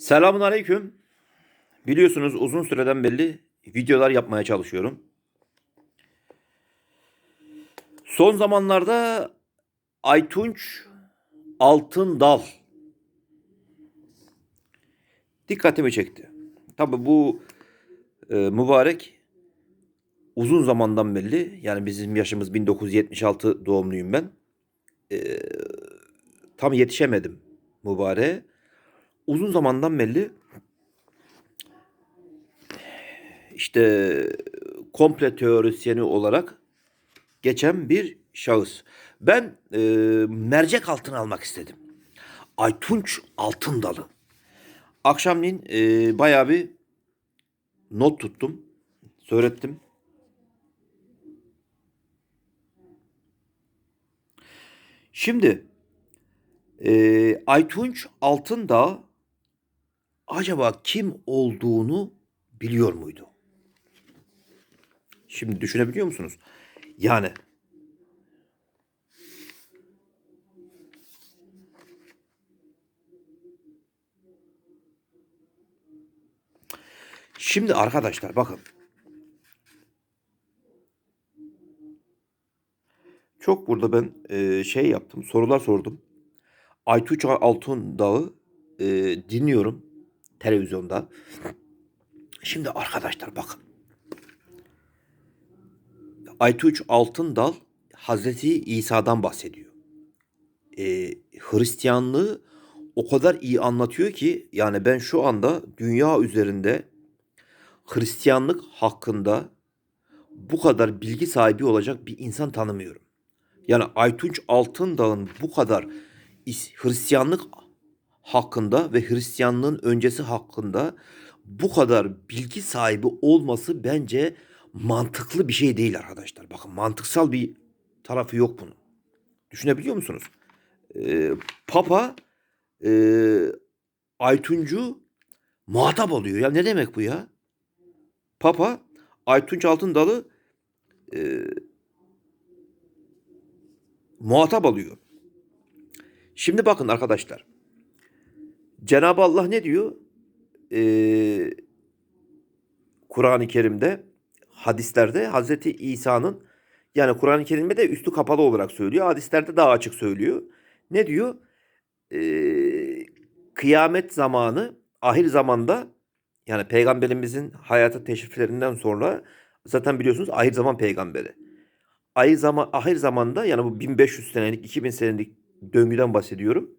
Selamun aleyküm. Biliyorsunuz uzun süreden belli videolar yapmaya çalışıyorum. Son zamanlarda Aytunç Altındal dikkatimi çekti. Tabi bu e, mübarek uzun zamandan belli yani bizim yaşımız 1976 doğumluyum ben. E, tam yetişemedim mübareğe. Uzun zamandan belli işte komple teorisyeni olarak geçen bir şahıs. Ben e, mercek altın almak istedim. Aytunç Altındalı. Akşamleyin e, bayağı bir not tuttum. Söylettim. Şimdi e, Aytunç Altındağ acaba kim olduğunu biliyor muydu? Şimdi düşünebiliyor musunuz? Yani Şimdi arkadaşlar bakın. Çok burada ben e, şey yaptım, sorular sordum. Aytuç Altındağ'ı e, dinliyorum televizyonda. Şimdi arkadaşlar bakın. Aytuç Altındal Hazreti İsa'dan bahsediyor. E, Hristiyanlığı o kadar iyi anlatıyor ki yani ben şu anda dünya üzerinde Hristiyanlık hakkında bu kadar bilgi sahibi olacak bir insan tanımıyorum. Yani Aytunç Altındağ'ın bu kadar is- Hristiyanlık hakkında ve Hristiyanlığın öncesi hakkında bu kadar bilgi sahibi olması bence mantıklı bir şey değil arkadaşlar. Bakın mantıksal bir tarafı yok bunun. Düşünebiliyor musunuz? Ee, Papa e, Aytuncu muhatap oluyor. Ya ne demek bu ya? Papa Aytunç Altındal'ı e, muhatap alıyor. Şimdi bakın arkadaşlar. Cenab-ı Allah ne diyor? Ee, Kur'an-ı Kerim'de, hadislerde Hazreti İsa'nın yani Kur'an-ı Kerim'de de üstü kapalı olarak söylüyor. Hadislerde daha açık söylüyor. Ne diyor? Ee, kıyamet zamanı, ahir zamanda yani peygamberimizin hayata teşriflerinden sonra zaten biliyorsunuz ahir zaman peygamberi. Ahir zaman ahir zamanda yani bu 1500 senelik 2000 senelik döngüden bahsediyorum.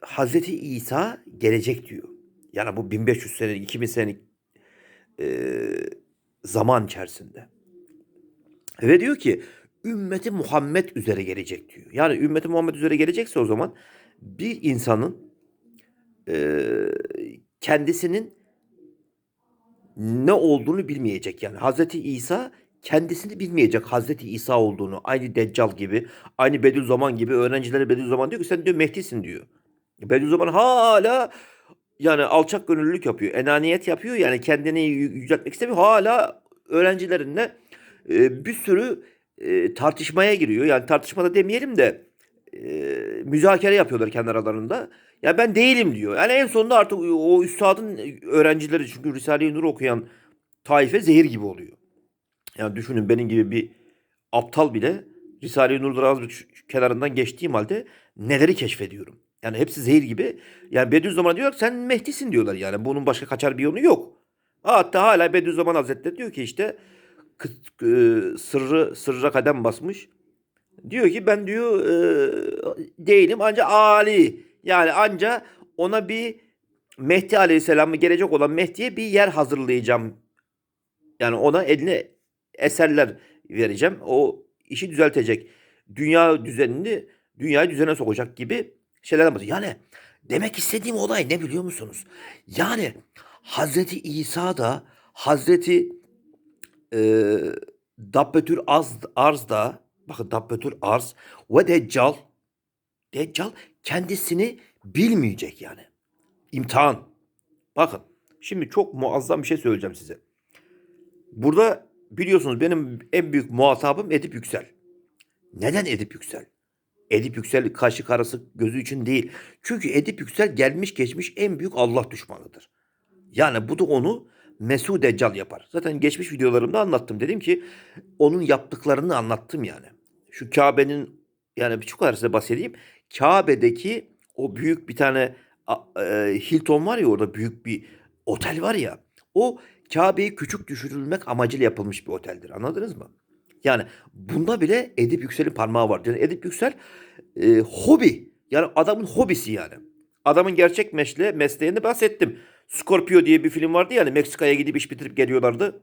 Hazreti İsa gelecek diyor. Yani bu 1500 senelik 2000 senelik e, zaman içerisinde. Ve diyor ki ümmeti Muhammed üzere gelecek diyor. Yani ümmeti Muhammed üzere gelecekse o zaman bir insanın e, kendisinin ne olduğunu bilmeyecek yani. Hazreti İsa kendisini bilmeyecek Hazreti İsa olduğunu. Aynı Deccal gibi, aynı Bediüzzaman gibi öğrencilere Bediüzzaman diyor ki sen diyor Mehdi'sin diyor. Bediüzzaman hala yani alçak gönüllülük yapıyor. Enaniyet yapıyor yani kendini yü- yüceltmek istemiyor. Hala öğrencilerinle e, bir sürü e, tartışmaya giriyor. Yani tartışmada demeyelim de e, müzakere yapıyorlar kendi aralarında. Ya ben değilim diyor. Yani en sonunda artık o üstadın öğrencileri çünkü Risale-i Nur okuyan taife zehir gibi oluyor. Yani düşünün benim gibi bir aptal bile Risale-i Nur'da az bir kenarından geçtiğim halde neleri keşfediyorum. Yani hepsi zehir gibi. Yani Bediüzzaman diyorlar ki sen Mehdi'sin diyorlar yani. Bunun başka kaçar bir yolu yok. Hatta hala Bediüzzaman Hazretleri diyor ki işte e, sırrı sırra kadem basmış. Diyor ki ben diyor e, değilim ancak Ali. Yani anca ona bir Mehdi Aleyhisselam'ı gelecek olan Mehdi'ye bir yer hazırlayacağım. Yani ona eline eserler vereceğim. O işi düzeltecek. Dünya düzenini dünyayı düzene sokacak gibi şeylerden bahsediyor. Yani demek istediğim olay ne biliyor musunuz? Yani Hazreti İsa da Hazreti e, Dabbetül Arz, Arz da bakın Dabbetül Arz ve Deccal Deccal kendisini bilmeyecek yani. İmtihan. Bakın şimdi çok muazzam bir şey söyleyeceğim size. Burada biliyorsunuz benim en büyük muhatabım Edip Yüksel. Neden Edip Yüksel? Edip Yüksel kaşı karası gözü için değil. Çünkü Edip Yüksel gelmiş geçmiş en büyük Allah düşmanıdır. Yani bu da onu Mesud Deccal yapar. Zaten geçmiş videolarımda anlattım. Dedim ki onun yaptıklarını anlattım yani. Şu Kabe'nin yani şu kadar size bahsedeyim. Kabe'deki o büyük bir tane e, Hilton var ya orada büyük bir otel var ya. O Kabe'yi küçük düşürülmek amacıyla yapılmış bir oteldir. Anladınız mı? Yani bunda bile Edip Yüksel'in parmağı var. Yani Edip Yüksel e, hobi. Yani adamın hobisi yani. Adamın gerçek mesle, mesleğini bahsettim. Scorpio diye bir film vardı yani Meksika'ya gidip iş bitirip geliyorlardı.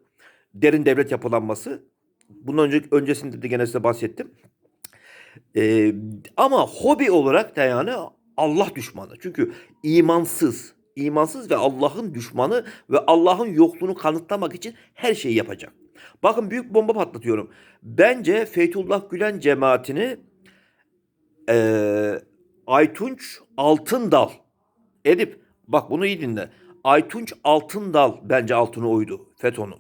Derin devlet yapılanması. Bundan önce öncesinde de gene size bahsettim. Ee, ama hobi olarak da yani Allah düşmanı. Çünkü imansız, imansız ve Allah'ın düşmanı ve Allah'ın yokluğunu kanıtlamak için her şeyi yapacak. Bakın büyük bomba patlatıyorum. Bence Fethullah Gülen cemaatini eee Aytunç Altındal Edip bak bunu iyi dinle. Aytunç Altındal bence altını oydu FETÖ'nün.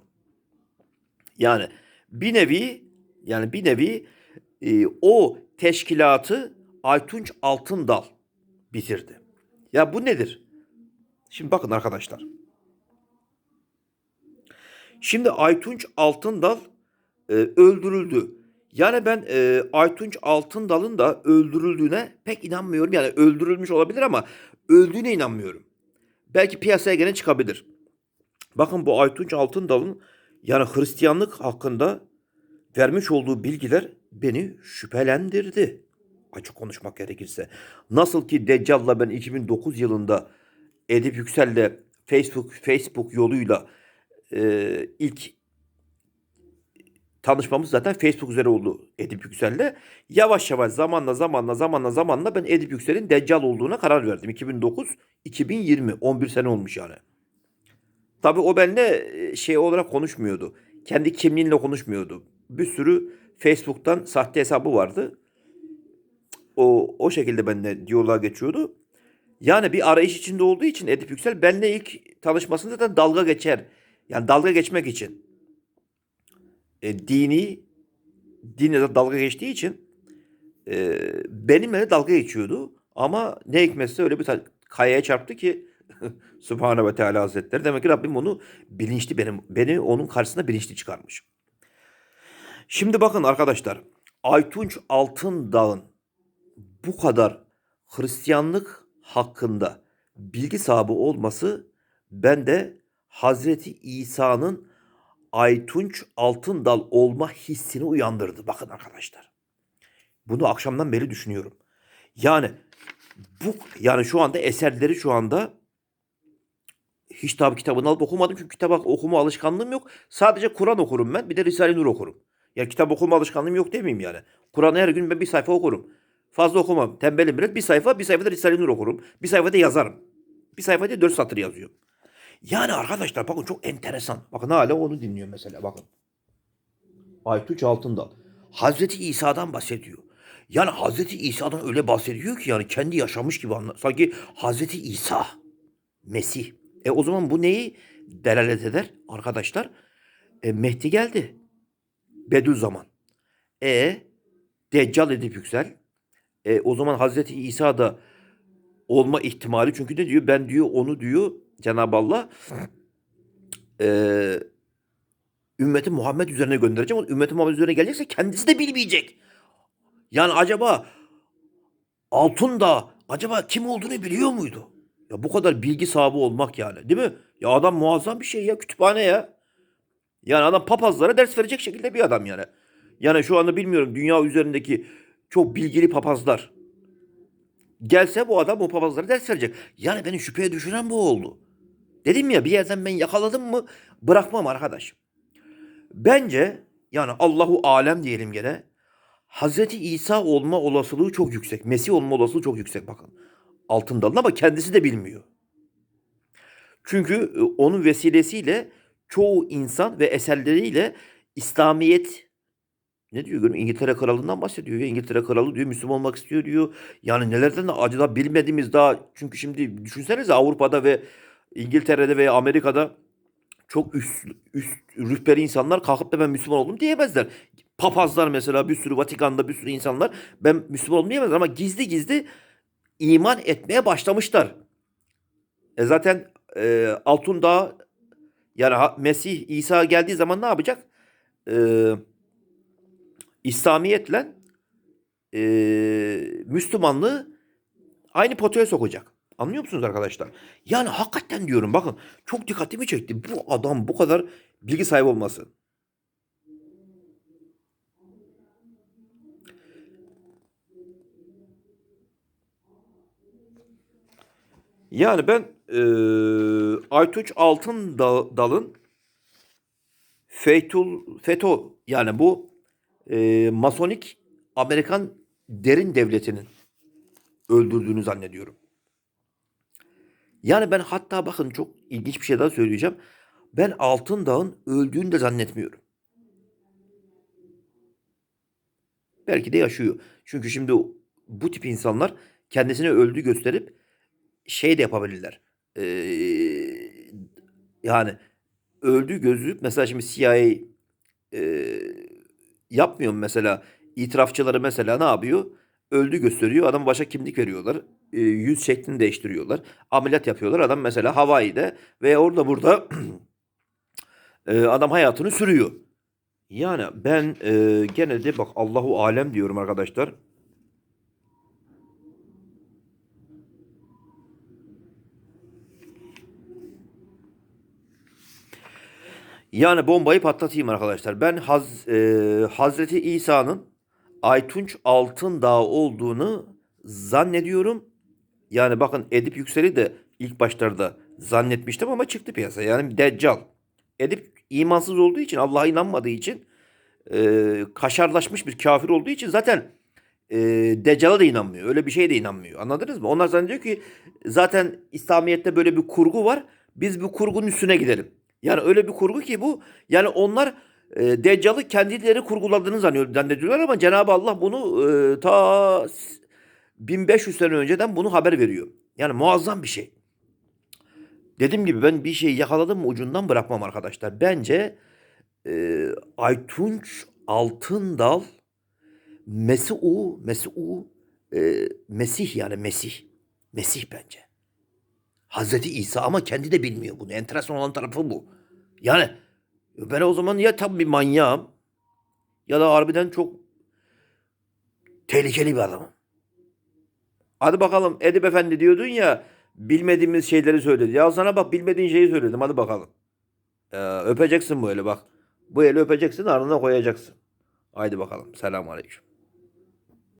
Yani bir nevi yani bir nevi e, o teşkilatı Aytunç Altındal bitirdi. Ya bu nedir? Şimdi bakın arkadaşlar. Şimdi Aytunç Altındal e, öldürüldü. Yani ben e, Aytunç Altındal'ın da öldürüldüğüne pek inanmıyorum. Yani öldürülmüş olabilir ama öldüğüne inanmıyorum. Belki piyasaya gene çıkabilir. Bakın bu Aytunç Altındal'ın yani Hristiyanlık hakkında vermiş olduğu bilgiler beni şüphelendirdi. Açık konuşmak gerekirse. Nasıl ki Deccal'la ben 2009 yılında Edip Yüksel'le Facebook Facebook yoluyla e, ilk tanışmamız zaten Facebook üzere oldu Edip Yüksel'le. Yavaş yavaş zamanla zamanla zamanla zamanla ben Edip Yüksel'in Deccal olduğuna karar verdim. 2009 2020 11 sene olmuş yani. Tabii o benimle e, şey olarak konuşmuyordu. Kendi kimliğiyle konuşmuyordu. Bir sürü Facebook'tan sahte hesabı vardı. O o şekilde benimle diyaloğa geçiyordu. Yani bir arayış içinde olduğu için Edip Yüksel benimle ilk tanışmasında zaten dalga geçer. Yani dalga geçmek için. E, dini dinle de dalga geçtiği için e, benimle de dalga geçiyordu. Ama ne hikmetse öyle bir kayaya çarptı ki Subhanahu ve Teala Hazretleri. Demek ki Rabbim onu bilinçli benim beni onun karşısında bilinçli çıkarmış. Şimdi bakın arkadaşlar. Aytunç Altındağ'ın bu kadar Hristiyanlık hakkında bilgi sahibi olması bende Hazreti İsa'nın Aytunç Altındal olma hissini uyandırdı. Bakın arkadaşlar. Bunu akşamdan beri düşünüyorum. Yani bu yani şu anda eserleri şu anda hiç tabi kitabını alıp okumadım çünkü kitap okuma alışkanlığım yok. Sadece Kur'an okurum ben bir de Risale-i Nur okurum. Ya kitap okuma alışkanlığım yok demeyeyim yani. Kur'an'ı her gün ben bir sayfa okurum. Fazla okumam. Tembelim biraz. Bir sayfa, bir sayfada Risale-i Nur okurum. Bir sayfada yazarım. Bir sayfada dört satır yazıyorum. Yani arkadaşlar bakın çok enteresan. Bakın hala onu dinliyor mesela bakın. Aytuç Altındal. Hazreti İsa'dan bahsediyor. Yani Hazreti İsa'dan öyle bahsediyor ki yani kendi yaşamış gibi anlar. Sanki Hazreti İsa, Mesih. E o zaman bu neyi delalet eder arkadaşlar? E, Mehdi geldi. Bediüzzaman. E Deccal Edip Yüksel. E, o zaman Hazreti İsa da olma ihtimali çünkü ne diyor? Ben diyor onu diyor Cenab-ı Allah e, ümmeti Muhammed üzerine göndereceğim. Ümmeti Muhammed üzerine gelecekse kendisi de bilmeyecek. Yani acaba Altun da acaba kim olduğunu biliyor muydu? Ya bu kadar bilgi sahibi olmak yani değil mi? Ya adam muazzam bir şey ya kütüphane ya. Yani adam papazlara ders verecek şekilde bir adam yani. Yani şu anda bilmiyorum dünya üzerindeki çok bilgili papazlar. Gelse bu adam o papazlara ders verecek. Yani beni şüpheye düşüren bu oldu. Dedim ya bir yerden ben yakaladım mı bırakmam arkadaş. Bence yani Allahu alem diyelim gene. Hazreti İsa olma olasılığı çok yüksek. Mesih olma olasılığı çok yüksek bakın. Altından ama kendisi de bilmiyor. Çünkü e, onun vesilesiyle çoğu insan ve eserleriyle İslamiyet ne diyor? görüyor? İngiltere kralından bahsediyor. Ya. İngiltere kralı diyor Müslüman olmak istiyor diyor. Yani nelerden de acıda bilmediğimiz daha çünkü şimdi düşünsenize Avrupa'da ve İngiltere'de veya Amerika'da çok üst, üst rütbeli insanlar kalkıp da ben Müslüman oldum diyemezler. papazlar mesela bir sürü Vatikan'da bir sürü insanlar ben Müslüman olmayamaz ama gizli gizli iman etmeye başlamışlar. E zaten e, Altun Dağ yani Mesih İsa geldiği zaman ne yapacak? E, İslamiyetle e, Müslümanlığı aynı potaya sokacak. Anlıyor musunuz arkadaşlar? Yani hakikaten diyorum bakın çok dikkatimi çekti. Bu adam bu kadar bilgi sahibi olması. Yani ben eee Aytunç Altın Dal'ın Feytul FETÖ yani bu eee, Masonik Amerikan derin devletinin öldürdüğünü zannediyorum. Yani ben hatta bakın çok ilginç bir şey daha söyleyeceğim. Ben Altın Dağ'ın öldüğünü de zannetmiyorum. Belki de yaşıyor. Çünkü şimdi bu tip insanlar kendisini öldü gösterip şey de yapabilirler. Ee, yani öldü gözlük mesela şimdi CIA e, yapmıyor mesela itirafçıları mesela ne yapıyor? Öldü gösteriyor. Adam başka kimlik veriyorlar. E, yüz şeklini değiştiriyorlar. Ameliyat yapıyorlar. Adam mesela Hawaii'de ve orada burada e, adam hayatını sürüyor. Yani ben e, gene de bak Allahu alem diyorum arkadaşlar. Yani bombayı patlatayım arkadaşlar. Ben Haz, e, Hazreti İsa'nın Aytunç Altındağ olduğunu zannediyorum. Yani bakın Edip Yüksel'i de ilk başlarda zannetmiştim ama çıktı piyasaya. Yani Deccal. Edip imansız olduğu için, Allah'a inanmadığı için, e, kaşarlaşmış bir kafir olduğu için zaten e, Deccal'a da inanmıyor. Öyle bir şeye de inanmıyor. Anladınız mı? Onlar zannediyor ki zaten İslamiyet'te böyle bir kurgu var. Biz bu kurgunun üstüne gidelim. Yani öyle bir kurgu ki bu. Yani onlar e, Deccal'ı kendileri kurguladığını zannediyor- zannediyorlar ama Cenab-ı Allah bunu e, ta 1500 sene önceden bunu haber veriyor. Yani muazzam bir şey. Dediğim gibi ben bir şeyi yakaladım mı ucundan bırakmam arkadaşlar. Bence e, Aytunç Altındal Mesih, Mesih, e, Mesih yani Mesih. Mesih bence. Hazreti İsa ama kendi de bilmiyor bunu. Enteresan olan tarafı bu. Yani ben o zaman ya tam bir manyağım ya da harbiden çok tehlikeli bir adamım. Hadi bakalım Edip Efendi diyordun ya bilmediğimiz şeyleri söyledi. Ya sana bak bilmediğin şeyi söyledim hadi bakalım. Ee, öpeceksin bu eli bak. Bu eli öpeceksin ardına koyacaksın. Haydi bakalım. Selamun Aleyküm.